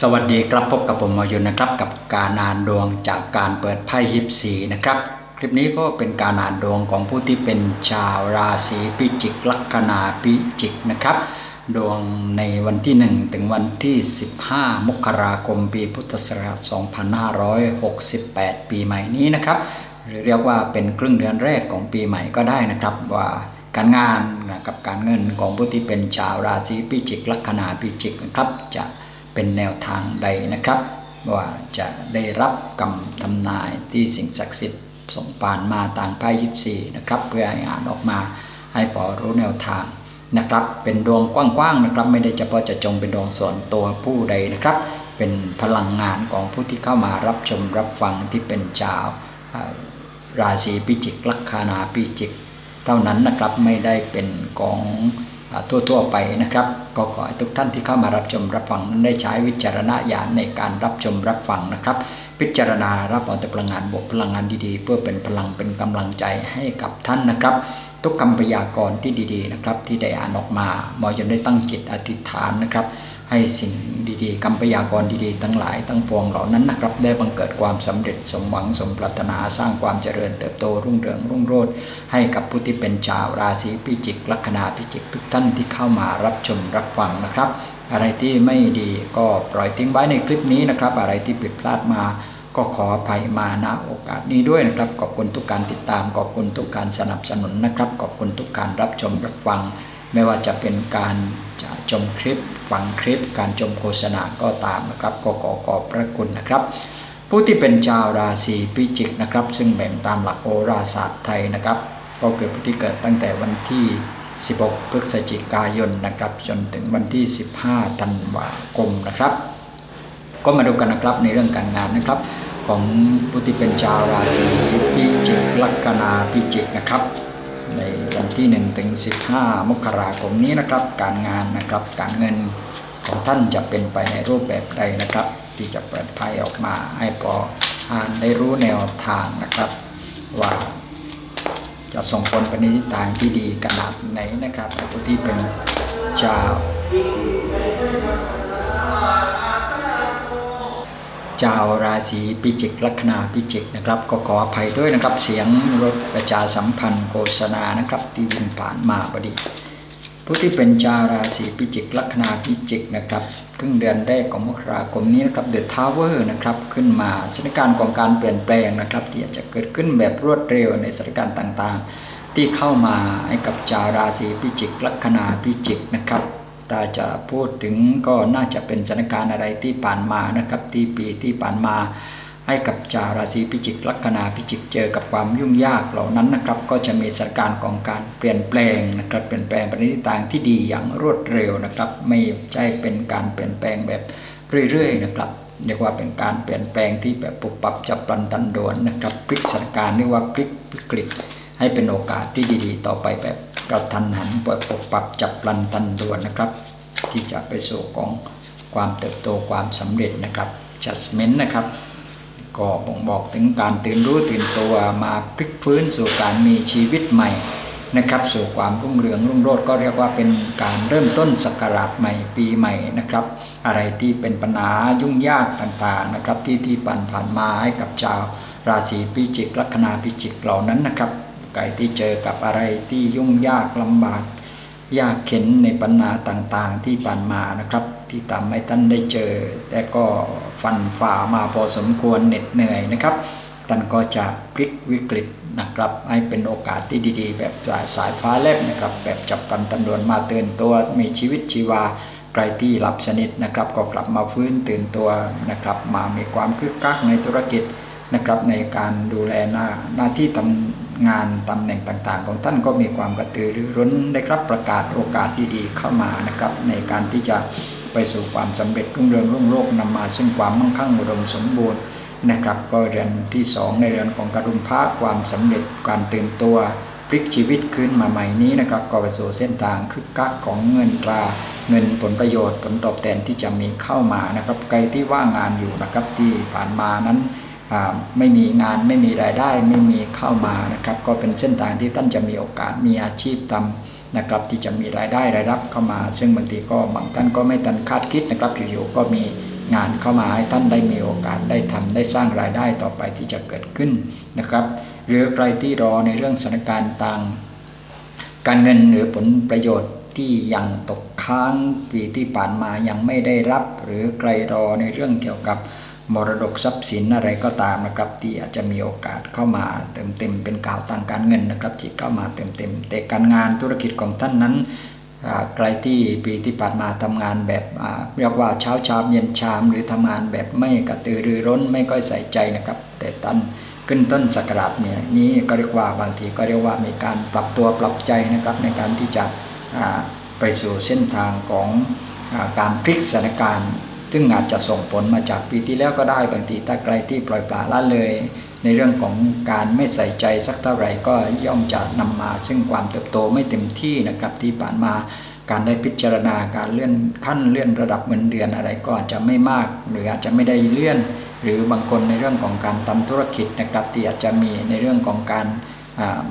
สวัสดีครับพบกับผมมายนนะครับกับการอ่านดวงจากการเปิดไพ่ยิปซีนะครับ คลิปนี้ก็เป็นการอ่านดวงของผู้ที่เป็นชาวราศีพิจิกลัคนาพิจิกนะครับ ดวงในวันที่ 1 ถึงวันที่ 15 มกราคมปีพุทธศักราช2568 ปีใหม่นี้นะครับหรือเรียกว่าเป็นครึ่งเดือนแรกของปีใหม่ก็ได้นะครับว่าการงานกับการเงินของผู้ที่เป็นชาวราศีพิจิกลัคนาพิจิกนะครับจะ เป็นแนวทางใดนะครับ ว่าจะได้รับกรรมทำนายที่สิ่งศักดิ์สิทธิ์ส่งปานมาต่างไพ่ยิปซีนะครับเพื่อให้อ่านออกมาให้พอรู้แนวทางนะครับ เป็นดวงกว้างๆนะครับ ไม่ได้เฉพาะจะจงเป็นดวงส่วนตัวผู้ใดนะครับ เป็นพลังงานของผู้ที่เข้ามารับชมรับฟังที่เป็นชาวราศีพิจิกลัคนาพิจิก เท่านั้นนะครับไม่ได้เป็นของ ทั่วๆไปนะครับ ก็ขอให้ทุกท่านที่เข้ามารับชมรับฟังนั้นได้ใช้วิจารณญาณในการรับชมรับฟังนะครับ พิจารณารับเอาแต่พลังงานบวกพลังงานดีๆ เพื่อเป็นพลังเป็นกำลังใจให้กับท่านนะครับ ทุกคำพยากรณ์ที่ดีๆนะครับที่ได้อ่านออกมาหมอจะได้ตั้งจิตอธิษฐานนะครับ ให้สิ่งดีๆคำพยากรดีๆ ทั้งหลายทั้งปวงเหล่านั้นนะครับ ได้บังเกิดความสำเร็จสมหวังสมปรารถนาสร้างความเจริญเติบโตรุ่งเรืองรุ่งโรจน์ให้กับผู้ที่เป็นชาวราศีพิจิกลัคนาพิจิกทุกท่านที่เข้ามารับชมรับฟังนะครับ อะไรที่ไม่ดีก็ปล่อยทิ้งไว้ในคลิปนี้นะครับ อะไรที่ผิดพลาดมาก็ขออภัยมาณโอกาสนี้ด้วยนะครับ ขอบคุณทุกการติดตามขอบคุณทุกการสนับสนุนนะครับ ขอบคุณทุกการรับชมรับฟัง ไม่ว่าจะเป็นการจะชมคลิปฟังคลิป การชมโฆษณาก็ตามนะครับก็ขอขอบพระคุณนะครับ ผู้ที่เป็นชาวราศีพิจิกนะครับ ซึ่งแบ่งตามหลักโหราศาสตร์ไทยนะครับ ก็คือผู้ที่เกิดตั้งแต่วันที่ 16 พฤศจิกายนนะครับ จนถึงวันที่ 15 ธันวาคมนะครับ ก็มาดูกันนะครับในเรื่องการงานนะครับของผู้ที่เป็นชาวราศีพิจิกลัคนาพิจิกนะครับ ในวันที่1ถึง15 มกราคมนี้นะครับ การงานนะครับการเงินของท่านจะเป็นไปในรูปแบบใดนะครับ ที่จะเปิดไพ่ออกมาให้พออ่านได้รู้แนวทางนะครับ ว่าจะส่งผลไปในทิศทางที่ดีขนาดไหนนะครับผู้ที่เป็นชาว ชาวราศีพิจิกลัคนาพิจิกนะครับ ก็ขออภัยด้วยนะครับเสียงรถประชาสัมพันธ์โฆษณานะครับ ที่วิ่งผ่านมาพอดี ผู้ที่เป็นชาวราศีพิจิกลัคนาพิจิกนะครับครึ่งเดือนแรกของมกราคมนี้นะครับเดอะทาวเวอร์นะครับขึ้นมาสถานการณ์ของการเปลี่ยนแปลงนะครับ ที่อาจจะเกิดขึ้นแบบรวดเร็วในสถานการณ์ต่างๆ ที่เข้ามาให้กับชาวราศีพิจิกลัคนาพิจิกนะครับ ถ้าจะพูดถึงก็น่าจะเป็นสถานการณ์อะไรที่ผ่านมานะครับ ที่ปีที่ผ่านมา ให้กับชาวราศีพิจิกลัคนาพิจิกเจอกับความยุ่งยากเหล่านั้นนะครับ ก็จะมีสถานการณ์ของการเปลี่ยนแปลงนะครับเปลี่ยนแปลงไปในทิศทางที่ดีอย่างรวดเร็วนะครับ ไม่ใช่เป็นการเปลี่ยนแปลงแบบเรื่อยๆนะครับเรียกว่าเป็นการเปลี่ยนแปลงที่แบบปุบปับจับปลันตันด่วนนะครับพลิกสถานการณ์เรียกว่าพลิกวิกฤต ให้เป็นโอกาสที่ดีๆ ต่อไปแบบกระทันหันเปิดปุบปับจับปลันตันด่วนนะครับ ที่จะไปสู่ของความเติบโตความสำเร็จนะครับ judgment นะครับ ก็บ่งบอกถึงการตื่นรู้ตื่นตัวมาพลิกฟื้นสู่การมีชีวิตใหม่นะครับ สู่ความรุ่งเรืองรุ่งโรจน์ก็เรียกว่าเป็นการเริ่มต้นศักราชใหม่ปีใหม่นะครับ อะไรที่เป็นปัญหายุ่งยากต่างๆนะครับ ที่ที่ผ่านผ่านมาให้กับชาวราศีพิจิกลัคนาพิจิกเหล่านั้นนะครับ ใครที่เจอกับอะไรที่ยุ่งยากลำบากยากเข็นในปัญหาต่างๆ ที่ผ่านมานะครับ ที่ทำให้ท่านได้เจอ แต่ก็ฟันฝ่ามาพอสมควรเหน็ดเหนื่อยนะครับท่านก็จะพลิกวิกฤตนะครับให้เป็นโอกาสที่ดีๆ แบบสายฟ้าแลบนะครับ แบบจับปันตำรวจมาเตือนตัวมีชีวิตชีวาใครที่หลับสนิทนะครับ ก็กลับมาฟื้นตื่นตัวนะครับ มามีความคึกคักในธุรกิจนะครับ ในการดูแลหน้าหน้าที่ทำ งานตำแหน่งต่างๆ ของท่านก็มีความกระตือรือร้นได้รับประกาศโอกาสดีๆเข้ามานะครับ ในการที่จะไปสู่ความสำเร็จรุ่งเรืองรุ่งโรจน์นำมา ซึ่งความมั่งคั่งอุดมสมบูรณ์นะครับ ก็เรือนที่ 2 ในเรือนของกรุณพระความสำเร็จการตื่นตัวพลิกชีวิตขึ้นมาใหม่นี้นะครับก็ไปสู่เส้นทางคึกคักของเงินตราเงินผลประโยชน์ผลตอบแทนที่จะมีเข้ามานะครับใครที่ว่างงานอยู่นะครับที่ผ่านมานั้น ไม่มีงานไม่มีรายได้ไม่มีเข้ามานะครับ ก็เป็นเส้นทางที่ท่านจะมีโอกาสมีอาชีพทำนะครับ ที่จะมีรายได้รายรับเข้ามา ซึ่งบางทีก็บางท่านก็ไม่ทันคาดคิดนะครับอยู่ๆก็มีงานเข้ามาให้ท่านได้มีโอกาสได้ทำได้สร้างรายได้ต่อไปที่จะเกิดขึ้นนะครับ หรือใครที่รอในเรื่องสถานการณ์ต่างการเงินหรือผลประโยชน์ที่ยังตกค้างปีที่ผ่านมายังไม่ได้รับ หรือใครรอในเรื่องเกี่ยวกับ มรดกทรัพย์สินอะไรก็ตามนะครับที่อาจจะมีโอกาสเข้ามาเติมเต็มเป็นข่าวทางการเงินนะครับที่เข้ามาเติมเต็ม แต่การงานธุรกิจของท่านนั้นใครที่ปีที่ผ่านมาทำงานแบบเรียกว่าเช้าชามเย็นชาม หรือทำงานแบบไม่กระตือรือร้นไม่ค่อยใส่ใจนะครับ แต่ท่านขึ้นต้นสักราชเนี่ยนี้ก็เรียกว่าบางทีก็เรียกว่ามีการปรับตัวปรับใจนะครับในการที่จะไปสู่เส้นทางของอการพลิกสถานการณ์ ซึ่งอาจจะส่งผลมาจากปีที่แล้วก็ได้บางทีถ้าใครที่ปล่อยปละละเลย ในเรื่องของการไม่ใส่ใจสักเท่าไหร่ก็ย่อมจะนำมา ซึ่งความเติบโตไม่เต็มที่นะครับที่ผ่านมาการได้พิจารณาการเลื่อนขั้นเลื่อนระดับเงินเดือนอะไรก็อาจจะไม่มาก หรืออาจจะไม่ได้เลื่อน หรือบางคนในเรื่องของการทำธุรกิจนะครับที่อาจจะมีในเรื่องของการ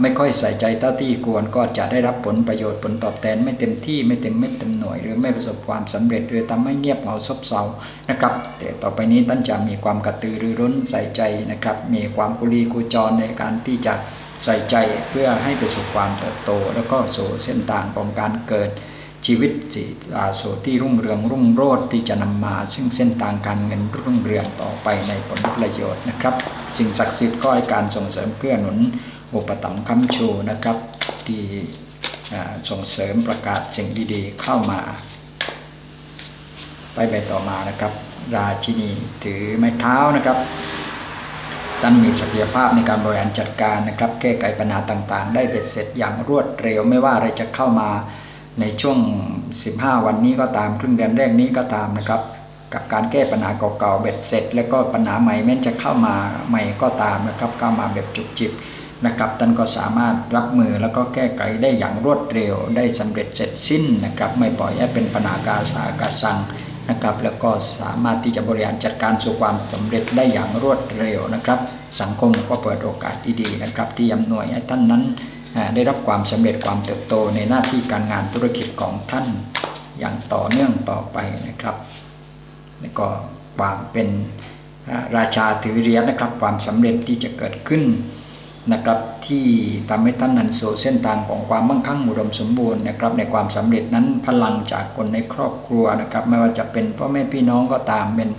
ไม่ค่อยใส่ใจเท่าที่ควรก็จะได้รับผลประโยชน์ผลตอบแทนไม่เต็มที่ไม่เต็มเม็ดเต็มหน่วย หรือไม่ประสบความสำเร็จหรือทำให้เงียบเหงาซบเซานะครับ แต่ต่อไปนี้ท่านจะมีความกระตือรือร้นใส่ใจนะครับ มีความกุลีกุจรในการที่จะใส่ใจเพื่อให้ประสบความเติบโต แล้วก็สู่เส้นทางของการเกิดชีวิตสิอ่าสู่ที่รุ่งเรืองรุ่งโรจน์ที่จะนำมา ซึ่งเส้นทางการเงินรุ่งเรืองต่อไปในผลประโยชน์นะครับ สิ่งศักดิ์สิทธิ์ก็ให้การส่งเสริมเพื่อหนุน อุปถัมภ์ค้ำชูนะครับ ที่ส่งเสริมประกาศสิ่งดีๆเข้ามา ไปไปต่อมานะครับ ราชินีถือไม้เท้านะครับท่านมีศักยภาพในการบริหารจัดการนะครับ แก้ไขปัญหาต่างๆ ได้เบ็ดเสร็จอย่างรวดเร็วไม่ว่าอะไรจะเข้ามาในช่วง 15 วันนี้ก็ตามครึ่งเดือนแรกนี้ก็ตามนะครับ กับการแก้ปัญหาเก่าๆเบ็ดเสร็จ แล้วก็ปัญหาใหม่แม้จะเข้ามาใหม่ก็ตามนะครับเข้ามาแบบจุกจิบ นะครับท่านก็สามารถรับมือแล้วก็แก้ไขได้อย่างรวดเร็ว ได้สำเร็จเสร็จสิ้นนะครับ ไม่ปล่อยให้เป็นปัญหากาสากาสังนะครับ แล้วก็สามารถที่จะบริหารจัดการสู่ความสำเร็จได้อย่างรวดเร็วนะครับ สังคมก็เปิดโอกาสดีๆนะครับ ที่อำนวยให้ท่านนั้นได้รับความสำเร็จความเติบโตในหน้าที่การงานธุรกิจของท่านอย่างต่อเนื่องต่อไปนะครับแล้วก็ความเป็นราชาถือเหรียญนะครับ ความสำเร็จที่จะเกิดขึ้น นะครับที่ทำให้ท่านนันสู่เส้นทางของความมั่งคั่งอุดมสมบูรณ์นะครับในความสำเร็จนั้นพลังจากคนในครอบครัวนะครับไม่ว่าจะเป็นพ่อแม่พี่น้องก็ตามเป็น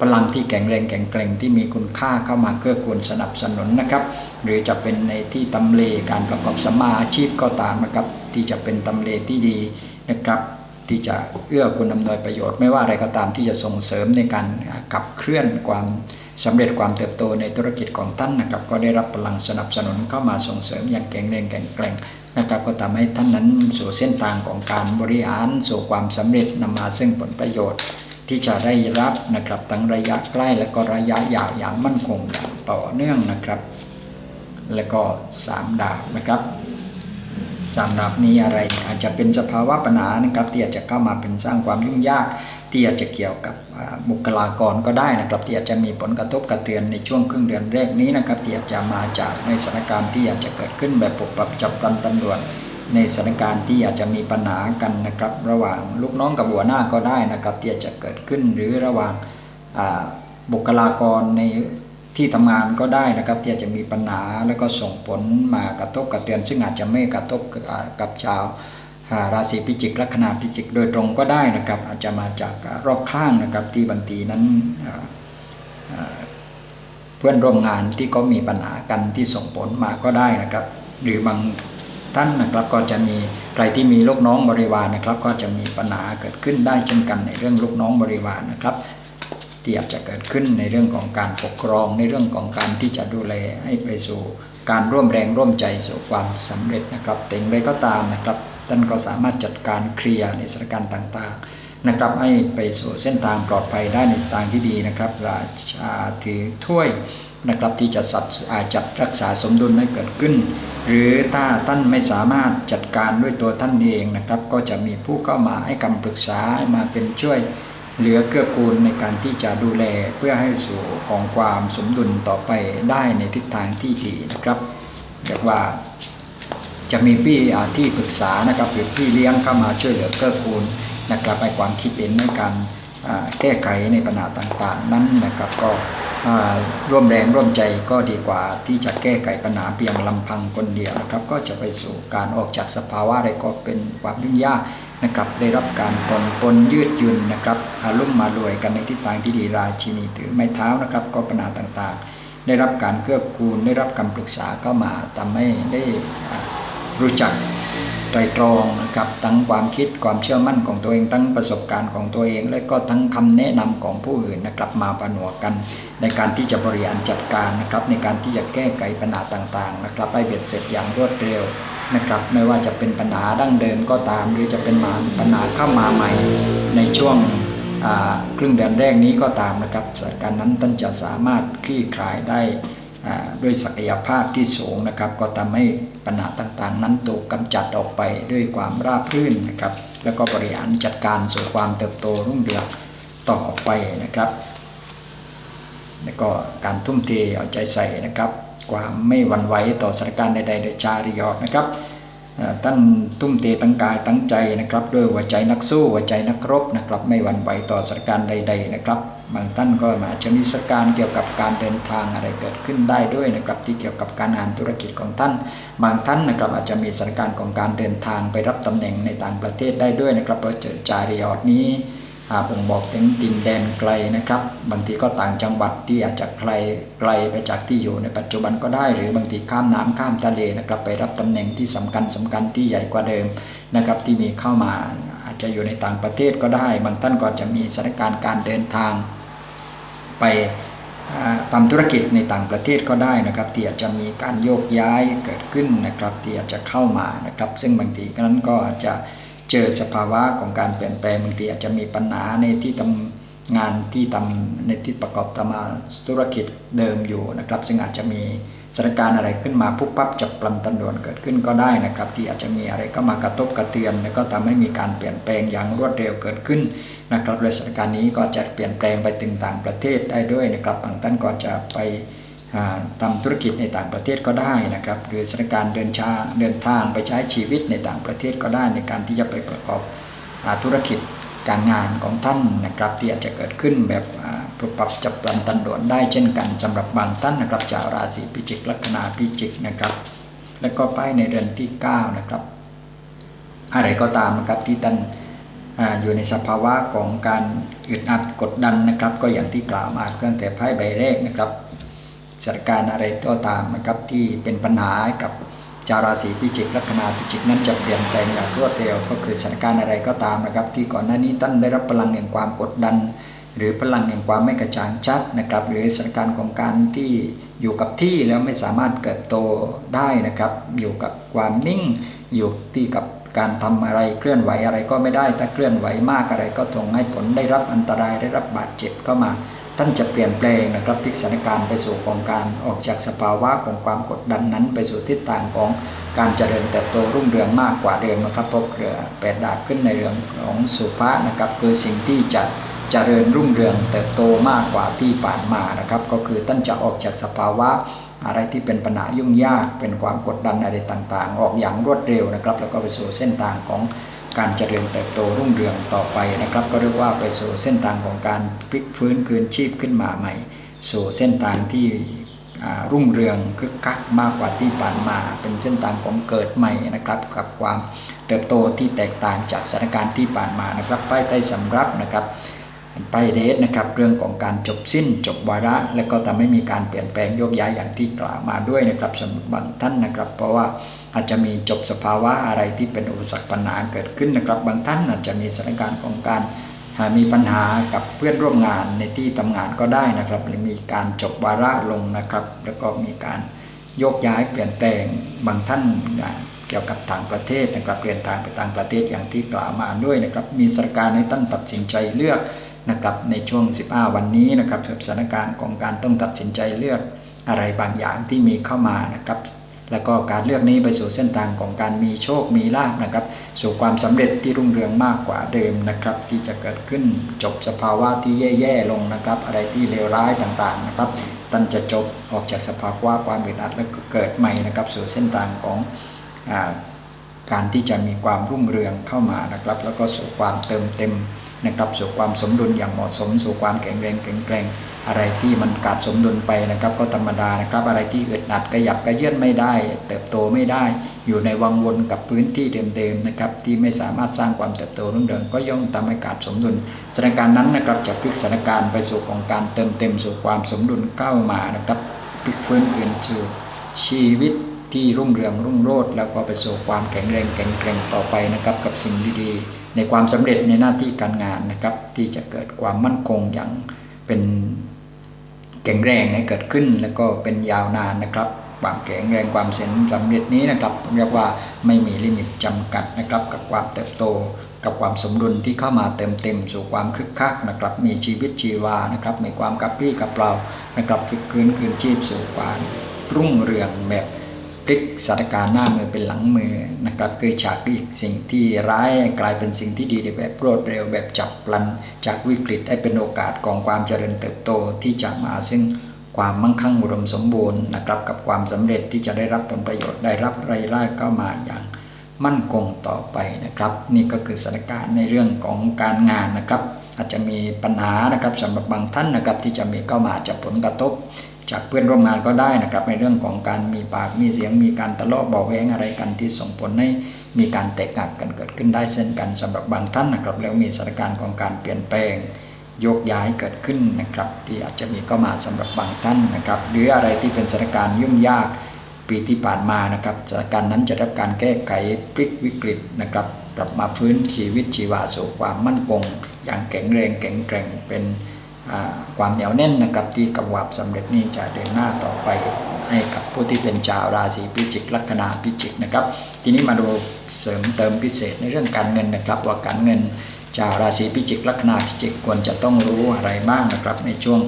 พลังที่แข็งแรงแข็งแกร่งที่มีคุณค่าเข้ามาเกื้อกูลสนับสนุนนะครับ หรือจะเป็นในที่ตำเลการประกอบสัมมาอาชีพก็ตามนะครับที่จะเป็นตำเลที่ดีนะครับที่จะเอื้อคุณอำนวยประโยชน์ไม่ว่าอะไรก็ตามที่จะส่งเสริมในการขับเคลื่อนความ สำเร็จความเติบโตในธุรกิจของท่านนะครับ ก็ได้รับพลังสนับสนุนเข้ามาส่งเสริมอย่างแข็งแรงแข็งแกร่งนะครับก็ทำให้ท่านนั้นสู่เส้นทางของการบริหารสู่ความสำเร็จนำมาซึ่งผลประโยชน์ ที่จะได้รับนะครับทั้งระยะใกล้และก็ระยะยาวอย่างมั่นคงอย่างต่อเนื่องนะครับ แล้วก็สามดาบนะครับสามดาบนี้อะไรอาจจะเป็นสภาวะปัญหานะครับที่อาจจะเข้ามาเป็นสร้างความยุ่งยาก ที่อาจจะเกี่ยวกับบุคลากรก็ได้นะครับ ที่อาจจะมีผลกระทบกระเทือนในช่วงครึ่งเดือนแรกนี้นะครับ ที่อาจจะมาจากในสถานการณ์ที่อาจจะเกิดขึ้นแบบปุบปับจับพลันตำรวจในสถานการณ์ที่อาจจะมีปัญหากันนะครับ ระหว่างลูกน้องกับหัวหน้าก็ได้นะครับ ที่อาจจะเกิดขึ้นหรือระหว่างบุคลากรในที่ทำงานก็ได้นะครับ ที่อาจจะมีปัญหาแล้วก็ส่งผลมากระทบกระเทือน ซึ่งอาจจะไม่กระทบกับอ่ากับชาวอ่า ราศีพิจิกลัคนาพิจิกโดยตรงก็ได้นะครับ อาจจะมาจากรอบข้างนะครับที่บางทีนั้นเพื่อนร่วมงานที่ก็มีปัญหากันที่ส่งผลมาก็ได้นะครับ หรือบางท่านนะครับก็จะมีใครที่มีลูกน้องบริวารนะครับ ก็จะมีปัญหาเกิดขึ้นได้เช่นกันในเรื่องลูกน้องบริวารนะครับที่อาจจะเกิดขึ้นในเรื่องของการปกครอง ในเรื่องของการที่จะดูแลให้ไปสู่การร่วมแรงร่วมใจสู่ความสำเร็จนะครับแต่ย่างไรก็ตามนะครับ ท่านก็สามารถจัดการเคลียร์ในสถานการณ์ต่างๆนะครับ ให้ไปสู่เส้นทางปลอดภัยได้ในทางที่ดีนะครับ ราชาถือถ้วยนะครับที่จะสับอาจัดรักษาสมดุลให้เกิดขึ้น หรือถ้าท่านไม่สามารถจัดการด้วยตัวท่านเองนะครับ ก็จะมีผู้เข้ามาให้คำปรึกษามาเป็นช่วยเหลือเกื้อกูลในการที่จะดูแลเพื่อให้สู่ของความสมดุลต่อไปได้ในทิศทางที่ดีนะครับเรียกว่า จะมีพี่ที่ปรึกษานะครับหรือพี่เลี้ยงเข้ามาช่วยเหลือเกื้อกูลนะครับให้ความคิดเห็นในการแก้ไขในปัญหาต่างๆ นั้นนะครับก็ร่วมแรงร่วมใจก็ดีกว่าที่จะแก้ไขปัญหาเพียงลำพังคนเดียวนะครับ ก็จะไปสู่การออกจากสภาวะอะไรก็เป็นความยุ่งยากนะครับได้รับการปนปนยืดหยุ่นนะครับอารุ่มมารวยกันในทิศทางที่ดีราชินีถือไม้เท้านะครับ ก็ปัญหาต่างๆ ได้รับการเกื้อกูลได้รับคำปรึกษาเข้ามาทำให้ได้ รู้จักไตรตรองนะครับทั้งความคิดความเชื่อมั่นของตัวเองทั้งประสบการณ์ของตัวเอง และก็ทั้งคำแนะนำของผู้อื่นนะครับมาประนวกกัน ในการที่จะบริหารจัดการนะครับ ในการที่จะแก้ไขปัญหาต่างๆนะครับให้เบ็ดเสร็จอย่างรวดเร็วนะครับ ไม่ว่าจะเป็นปัญหาดั้งเดิมก็ตาม หรือจะเป็นมาปัญหาเข้ามาใหม่ ในช่วงครึ่งเดือนแรกนี้ก็ตามนะครับสถานการณ์นั้นท่านจะสามารถคลี่คลายได้ ด้วยศักยภาพที่สูงนะครับ ก็ทำให้ปัญหาต่างๆ นั้นถูกกำจัดออกไปด้วยความราบรื่นนะครับ แล้วก็บริหารจัดการสู่ความเติบโตรุ่งเรืองต่อไปนะครับ แล้วก็การทุ่มเทเอาใจใส่นะครับ ความไม่หวั่นไหวต่อสถานการณ์ใดๆโดยจาริยอกนะครับ ตั้งท่านทุ่มเทตั้งกายตั้งใจนะครับด้วยหัวใจนักสู้หัวใจนักรบนะครับไม่หวั่นไหวต่อสถานการณ์ใด ๆนะครับ บางท่านก็อาจจะมีสถานการณ์เกี่ยวกับการเดินทางอะไรเกิดขึ้นได้ด้วยนะครับที่เกี่ยวกับการงานธุรกิจของท่าน บางท่านนะครับอาจจะมีสถานการณ์ของการเดินทางไปรับตำแหน่งในต่างประเทศได้ด้วยนะครับเพราะเจอจารีออดนี้ บ่งบอกถึงดินแดนไกลนะครับ บางทีก็ต่างจังหวัดที่อาจจะไกลไกลไปจากที่อยู่ในปัจจุบันก็ได้ หรือบางทีข้ามน้ำข้ามทะเลนะครับไปรับตำแหน่งที่สำคัญสำคัญที่ใหญ่กว่าเดิมนะครับที่มีเข้ามาอาจจะอยู่ในต่างประเทศก็ได้ บางท่านก็จะมีสถานการณ์การเดินทาง ไปอ่าทำธุรกิจในต่างประเทศก็ได้นะครับที่อาจจะมีการโยกย้ายเกิดขึ้นนะครับที่อาจจะเข้ามานะครับ ซึ่งบางทีนั้นก็อาจจะ เจอสภาวะของการเปลี่ยนแปลงบางทีอาจจะมีปัญหาในที่ทำงานที่ทำในที่ประกอบทำมาธุรกิจเดิมอยู่นะครับ ซึ่งอาจจะมีสถานการณ์อะไรขึ้นมาปุ๊บปั๊บจับปลันตันดวนเกิดขึ้นก็ได้นะครับ ที่อาจจะมีอะไรก็มากระทบกระเทือน แล้วก็ทำให้มีการเปลี่ยนแปลงอย่างรวดเร็วเกิดขึ้นนะครับและสถานการณ์นี้ก็จะเปลี่ยนแปลงไปถึงต่างประเทศได้ด้วยนะครับบางท่านก็จะไป ทำธุรกิจในต่างประเทศก็ได้นะครับหรือสถานการณ์เดินชาเดินทางไปใช้ชีวิตในต่างประเทศก็ได้ในการที่จะไปประกอบธุรกิจการงานของท่านนะครับที่อาจจะเกิดขึ้นแบบปรับปรับจับปลันตันด่วนได้เช่นกันสำหรับบางท่านนะครับจากราศีพิจิกลัคนาพิจิกนะครับ แล้วก็ไปในเดือนที่ 9 นะครับ อะไรก็ตามนะครับที่ท่านออยู่ในสภาวะของการอึดอัดกดดันนะครับ ก็อย่างที่กล่าวมาตั้งแต่ไพ่ใบแรกนะครับ สถานการณ์อะไรก็ตามนะครับที่เป็นปัญหากับชาวราศีพิจิกลัคนาพิจิกนั้นจะเปลี่ยนแปลงอย่างรวดเร็ว ก็คือสถานการณ์อะไรก็ตามนะครับ ที่ก่อนหน้านี้ท่านได้รับพลังแห่งความกดดัน หรือพลังแห่งความไม่กระจ่างชัดนะครับ หรือสถานการณ์ของการที่อยู่กับที่แล้วไม่สามารถเกิดโตได้นะครับ อยู่กับความนิ่ง อยู่ที่กับการทำอะไรเคลื่อนไหวอะไรก็ไม่ได้ถ้าเคลื่อนไหวมากอะไร ก็ส่งให้ผลได้รับอันตรายได้รับบาดเจ็บเข้ามา ท่านจะเปลี่ยนแปลงนะครับพลิกสถานการณ์ไปสู่ของการออกจากสภาวะของความกดดันนั้น ไปสู่ทิศทางของการเจริญเติบโตรุ่งเรืองมากกว่าเดิมนะครับเพราะเรือแปดดาบขึ้นในเรื่องของสุภาษนะครับคือสิ่งที่จะเจริญรุ่งเรืองเติบโตมากกว่าที่ผ่านมานะครับ ก็คือท่านจะออกจากสภาวะอะไรที่เป็นปัญหายุ่งยากเป็นความกดดันอะไรต่างๆ ออกอย่างรวดเร็วนะครับ แล้วก็ไปสู่เส้นทางของ การเจริญเติบโตรุ่งเรืองต่อไปนะครับ ก็เรียกว่าไปสู่เส้นทางของการพลิกฟื้นคืนชีพขึ้นมาใหม่ สู่เส้นทางที่รุ่งเรืองคึกคักมากกว่าที่ผ่านมา เป็นเส้นทางของเกิดใหม่นะครับ กับความเติบโตที่แตกต่างจากสถานการณ์ที่ผ่านมานะครับป้ายใต้สำรับนะครับ ไปเดทนะครับเรื่องของการจบสิ้นจบวาระ และก็ทำให้มีการเปลี่ยนแปลงโยกย้ายอย่างที่กล่าวมาด้วยนะครับสำหรับบางท่านนะครับ เพราะว่าอาจจะมีจบสภาวะอะไรที่เป็นอุปสรรคปัญหาเกิดขึ้นนะครับ บางท่านอาจจะมีสถานการณ์ของการมีปัญหากับเพื่อนร่วมงานในที่ทำงานก็ได้นะครับ หรือมีการจบวาระลงนะครับ แล้วก็มีการโยกย้ายเปลี่ยนแปลงบางท่านเกี่ยวกับต่างประเทศนะครับเรียนทางไปต่างประเทศอย่างที่กล่าวมาด้วยนะครับ มีสถานการณ์ให้ท่านตัดสินใจเลือก นะครับในช่วง 15 วันนี้นะครับสถานการณ์ของการต้องตัดสินใจเลือกอะไรบางอย่างที่มีเข้ามานะครับแล้วก็การเลือกนี้ไปสู่เส้นทางของการมีโชค มีลาภนะครับ สู่ความสำเร็จที่รุ่งเรืองมากกว่าเดิมนะครับ ที่จะเกิดขึ้นจบสภาวะที่แย่ๆลงนะครับ อะไรที่เลวร้ายต่างๆนะครับท่านจะจบออกจากสภาวะความอึดอัดแล้วก็เกิดใหม่นะครับ สู่เส้นทางของอา การที่จะมีความรุ่งเรืองเข้ามานะครับ แล้วก็สู่ความเติมเต็มนะครับสู่ความสมดุลอย่างเหมาะสม สู่ความแข็งแรงแข็งแรงอะไรที่มันขาดสมดุลไปนะครับ ก็ธรรมดานะครับ อะไรที่อึดอัดกระยับกระเยื่อนไม่ได้ เติบโตไม่ได้ อยู่ในวังวนกับพื้นที่เดิมๆนะครับที่ไม่สามารถสร้างความเติบโตรุ่งเรืองก็ย่อมทำให้ขาดสมดุลสถานการณ์นั้นนะครับจะพลิกสถานการณ์ไปสู่ของการเติมเต็มสู่ความสมดุลเข้ามานะครับพลิกฟื้นคืนสู่ชีวิต ที่รุ่งเรืองรุ่งโรจน์แล้วก็ไปสู่ความแข็งแรงแข็งแกร่งต่อไปนะครับ กับสิ่งดีๆ ในความสำเร็จในหน้าที่การงานนะครับ ที่จะเกิดความมั่นคงอย่างเป็นแข็งแรงให้เกิดขึ้น แล้วก็เป็นยาวนานนะครับความแข็งแรงความเสร็จสำเร็จนี้นะครับเรียกว่าไม่มีลิมิตจำกัดนะครับ กับความเติบโต กับความสมดุลที่เข้ามาเติมเต็มสู่ความคึกคักนะครับ มีชีวิตชีวานะครับ มีความกระปรี้กระเปร่านะครับคึกคืนคืนชีพสู่ความรุ่งเรืองแบบ ลิกสถานการณ์หน้ามือเป็นหลังมือนะครับคือฉากอีกสิ่งที่ร้ายกลายเป็นสิ่งที่ดีในแบบรวดเร็วแบบจับพลัน จากวิกฤตให้เป็นโอกาสของความเจริญเติบโตที่จะมาซึ่งความมั่งคั่งอุดมสมบูรณ์นะครับกับความสำเร็จที่จะได้รับผลประโยชน์ได้รับรายได้เข้ามาอย่างมั่นคงต่อไปนะครับ นี่ก็คือสถานการณ์ในเรื่องของการงานนะครับ อาจจะมีปัญหานะครับสำหรับบางท่านนะครับที่จะมีเข้ามาจากผลกระทบ จากเพื่อนร่วมงานก็ได้นะครับ ในเรื่องของการมีปากมีเสียงมีการทะเลาะเบาแวงอะไรกันที่ส่งผลให้มีการแตกหักกันเกิดขึ้นได้เช่นกันสำหรับบางท่านนะครับ แล้วมีสถานการณ์ของการเปลี่ยนแปลงโยกย้ายเกิดขึ้นนะครับ ที่อาจจะมีเข้ามาสำหรับบางท่านนะครับ หรืออะไรที่เป็นสถานการณ์ยุ่งยากปีที่ผ่านมานะครับสถานการณ์นั้นจะรับการแก้ไขพลิกวิกฤตนะครับกลับมาฟื้นชีวิตชีวาสู่ความมั่นคงอย่างแข็งแรงแข็งแกร่งเป็น ความเหนียวแน่นนะครับที่กับวับสำเร็จนี้จะเดินหน้าต่อไปให้กับผู้ที่เป็นชาวราศีพิจิกลัคนาพิจิกนะครับ ทีนี้มาดูเสริมเติมพิเศษในเรื่องการเงินนะครับ ว่าการเงินชาวราศีพิจิกลัคนาพิจิกควรจะต้องรู้อะไรบ้างนะครับ ในช่วง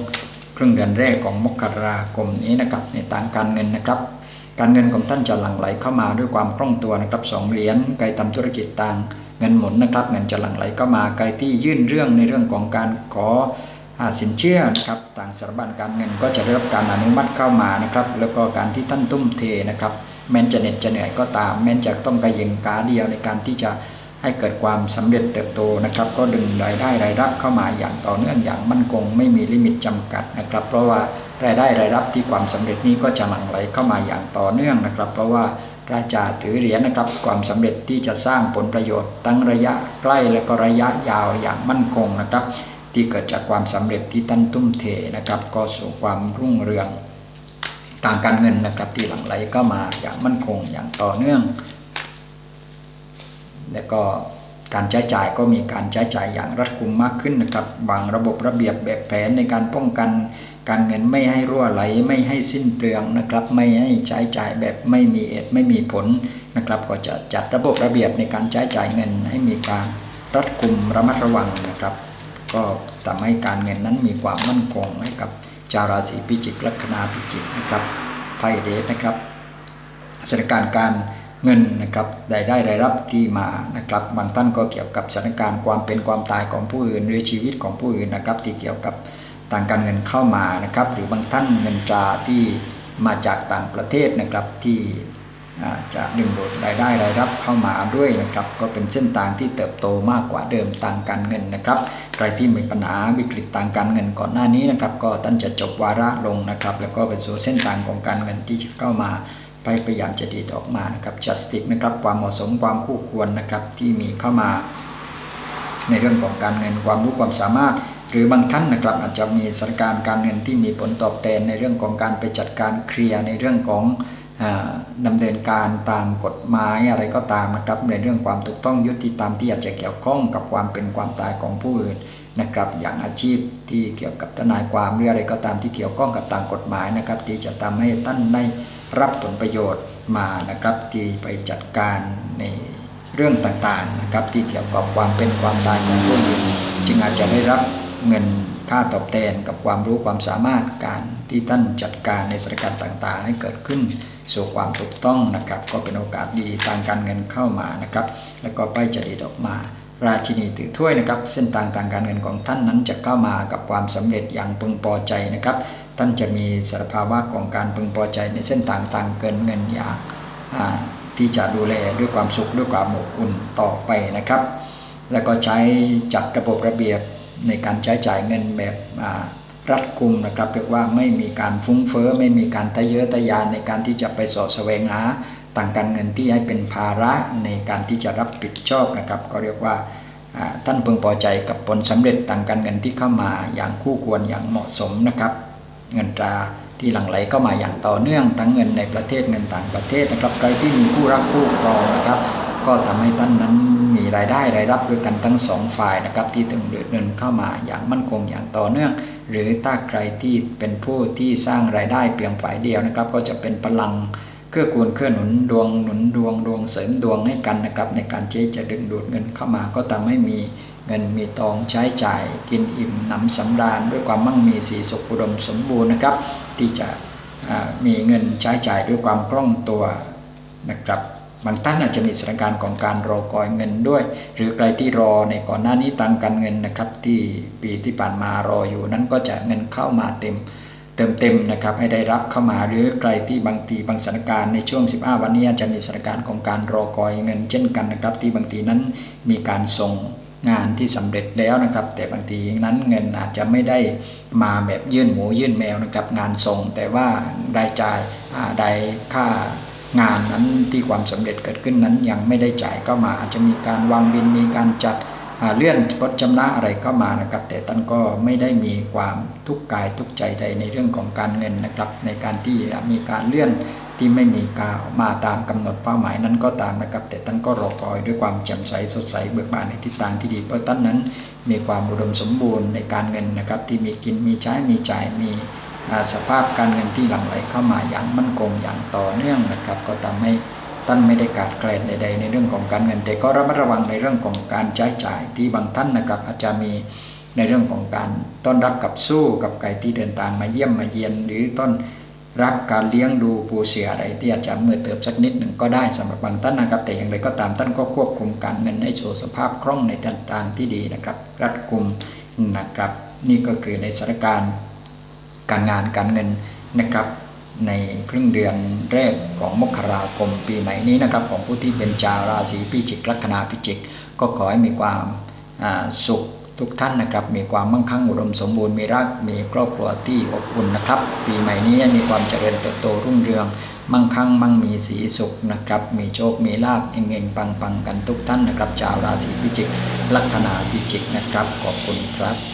ครึ่งเดือนแรกของมกราคมนี้นะครับในทางการเงินนะครับ การเงินของท่านจะหลั่งไหลเข้ามาด้วยความคล่องตัวนะครับสองเหรียญใครทำธุรกิจต่างเงินหมุนนะครับ เงินจะหลั่งไหลเข้ามาใครที่ยื่นเรื่องในเรื่องของการขอ สินเชื่อนะครับต่างสถาบันการเงินก็จะได้รับการอนุมัติเข้ามานะครับ แล้วก็การที่ท่านตุ้มเทนะครับแม้จะเหน็ดจะเหนื่อยก็ตาม แม้จะต้องกระยิงกาเดียวในการที่จะให้เกิดความสำเร็จเติบโตนะครับ ก็ดึงรายได้รายรับเข้ามาอย่างต่อเนื่องอย่างมั่นคง ไม่มีลิมิตจำกัดนะครับ เพราะว่ารายได้รายรับที่ความสำเร็จนี้ก็จะหลั่งไหลเข้ามาอย่างต่อเนื่องนะครับ เพราะว่าราชาถือเหรียญนะครับ ความสำเร็จที่จะสร้างผลประโยชน์ตั้งระยะใกล้และก็ระยะยาวอย่างมั่นคงนะครับ ที่เกิดจากความสำเร็จที่ท่านตุ้มเทนะครับ ก็สู่ความรุ่งเรืองทางการเงินนะครับ ที่หลั่งไหลเข้ามาอย่างมั่นคงอย่างต่อเนื่อง และก็การใช้จ่ายก็มีการใช้จ่ายอย่างรัดกุมมากขึ้นนะครับ บางระบบระเบียบแบบแผนในการป้องกัน การเงินไม่ให้รั่วไหล ไม่ให้สิ้นเปลืองนะครับ ไม่ให้ใช้จ่ายแบบไม่มีเหตุไม่มีผลนะครับ ก็จะจัดระบบระเบียบในการใช้จ่ายเงินให้มีการรัดกุมระมัดระวังนะครับ ก็ทำให้การเงินนั้นมีความมั่นคงให้กับชาวราศีพิจิกลัคนาพิจิกนะครับไพ่เดชนะครับสถานการณ์การเงินนะครับได้ได้ได้รับที่มานะครับบางท่านก็เกี่ยวกับสถานการณ์ความเป็นความตายของผู้อื่นหรือชีวิตของผู้อื่นนะครับ ที่เกี่ยวกับต่างการเงินเข้ามานะครับ หรือบางท่านเงินตราที่มาจากต่างประเทศนะครับที่ จะดึงดูดรายได้รายรับเข้ามาด้วยนะครับ ก็เป็นเส้นทางที่เติบโตมากกว่าเดิมทางการเงินนะครับ ใครที่มีปัญหาวิกฤตทางการเงินก่อนหน้านี้นะครับ ก็ท่านจะจบวาระลงนะครับ แล้วก็ไปสู่เส้นทางของการเงินที่เข้ามาไปพยายามจะดีดออกมานะครับ justice นะครับความเหมาะสมความคู่ควรนะครับที่มีเข้ามา ในเรื่องของการเงินความรู้ความสามารถ หรือบางท่านนะครับอาจจะมีสถานการณ์การเงินที่มีผลตอบแทนในเรื่องของการไปจัดการเคลียร์ในเรื่องของ ดำเนินการตามกฎหมายอะไรก็ตามนะครับ ในเรื่องความถูกต้องยุติธรรมที่อาจจะเกี่ยวข้องกับความเป็นความตายของผู้อื่นนะครับ อย่างอาชีพที่เกี่ยวกับทนายความหรืออะไรก็ตามที่เกี่ยวข้องกับตามกฎหมายนะครับ ที่จะทำให้ท่านได้รับผลประโยชน์มานะครับ ที่ไปจัดการในเรื่องต่างๆนะครับ ที่เกี่ยวกับความเป็นความตายของผู้อื่นจึงอาจจะได้รับเงิน ค่าตอบแทนกับความรู้ความสามารถการที่ท่านจัดการในสถานการณ์ต่างๆ ให้เกิดขึ้นสู่ความถูกต้องนะครับ ก็เป็นโอกาสดีทางการเงินเข้ามานะครับ แล้วก็ไปจะดีดออกมา ราชินีถือถ้วยนะครับ เส้นทางทางการเงินของท่านนั้นจะเข้ามากับความสำเร็จอย่างพึงพอใจนะครับ ท่านจะมีสภาวะของการพึงพอใจในเส้นทางทางเกินเงินอย่างที่จะดูแลด้วยความสุขด้วยความอบอุ่นต่อไปนะครับ แล้วก็ใช้จัดระบบระเบียบ ในการใช้จ่ายเงินแบบรัดกุมนะครับเรียกว่าไม่มีการฟุ้งเฟ้อไม่มีการทะเยอทะยานในการที่จะไปสอดแสวงหาต่างการเงินที่ให้เป็นภาระในการที่จะรับผิดชอบนะครับก็เรียกว่าท่านพึงพอใจกับผลสำเร็จต่างการเงินที่เข้ามาอย่างคู่ควรอย่างเหมาะสมนะครับ เงินตราที่หลั่งไหลเข้ามาอย่างต่อเนื่องทั้งเงินในประเทศเงินต่างประเทศนะครับใครที่มีคู่รักคู่ครองนะครับ ก็ทำให้ท่านนั้น รายได้รายรับด้วยกันทั้งสองฝ่ายนะครับที่ตึงเดือดเงินเข้ามาอย่างมั่นคงอย่างต่อเนื่อง หรือถ้าใครที่เป็นผู้ที่สร้างรายได้เพียงฝ่ายเดียวนะครับ ก็จะเป็นพลังเกื้อกูลเกื้อหนุนดวงหนุนดวงดวงเสริมดวงให้กันนะครับในการที่จะดึงดูดเงินเข้ามา ก็ทำให้มีเงินมีทองใช้จ่าย กินอิ่มหนำสำราญด้วยความมั่งมีสีสุขอุดมสมบูรณ์นะครับ ที่จะมีเงินใช้จ่ายด้วยความคล่องตัวนะครับ บางท่านอาจจะมีสถานการณ์ของการรอคอยเงินด้วย หรือใครที่รอในก่อนหน้านี้ตังการเงินนะครับ ที่ปีที่ผ่านมารออยู่นั้นก็จะเงินเข้ามาเต็ม เติมเต็มนะครับให้ได้รับเข้ามาหรือใครที่บางทีบางสถานการณ์ในช่วง 15 วันนี้อาจจะมีสถานการณ์ของการรอคอยเงินเช่นกันนะครับ ที่บางทีนั้นมีการส่งงานที่สำเร็จแล้วนะครับ แต่บางทีนั้นเงินอาจจะไม่ได้มาแบบยื่นหมูยื่นแมวนะครับงานส่ง แต่ว่ารายจ่ายรายค่า งานนั้นที่ความสำเร็จเกิดขึ้นนั้นยังไม่ได้จ่ายเข้ามาอาจจะมีการวางบินมีการจัดเลื่อนพดจำระอะไรเข้ามานะครับ แต่ท่านก็ไม่ได้มีความทุกข์กายทุกใจใดในเรื่องของการเงินนะครับ ในการที่มีการเลื่อนที่ไม่มีการมาตามกำหนดเป้าหมายนั้นก็ตามนะครับ แต่ท่านก็รอคอยด้วยความแจ่มใสสดใสเบิกบานในทิศทางที่ดี เพราะท่านนั้นมีความอุดมสมบูรณ์ในการเงินนะครับ ที่มีกินมีใช้มีจ่ายมี สภาพการเงินที่หลั่งไหลเข้ามาอย่างมั่นคงอย่างต่อเนื่องนะครับ ก็ทำให้ท่านไม่ได้ขาดแคลนใด ๆ ในเรื่องของการเงิน แต่ก็ระมัดระวังในเรื่องของการใช้จ่ายที่บางท่านนะครับ อาจจะมีในเรื่องของการต้อนรับกับสู้กับใครที่เดินทางมาเยี่ยมมาเยียน หรือต้อนรับการเลี้ยงดูปูเสียอะไรที่อาจจะมือเติบสักนิดหนึ่งก็ได้สำหรับบางท่านนะครับ แต่อย่างไรก็ตามท่านก็ควบคุมการเงินให้โชว์สภาพคล่องในต่างๆที่ดีนะครับ รัดกุมนะครับ นี่ก็คือในสถานการณ์ การงานการเงินนะครับ ในครึ่งเดือนแรกของมกราคมปีใหม่นี้นะครับ ของผู้ที่เป็นชาวราศีพิจิกลัคนาพิจิก ก็ขอให้มีความสุขทุกท่านนะครับ มีความมั่งคั่งอุดมสมบูรณ์มีรักมีครอบครัวที่อบอุ่นนะครับ ปีใหม่นี้มีความเจริญเติบโตรุ่งเรืองมั่งคั่งมั่งมีสีสุขนะครับ มีโชค มีลาภเงงๆปังๆกันทุกท่านนะครับ ชาวราศีพิจิก ลัคนาพิจิกนะครับ ขอบคุณครับ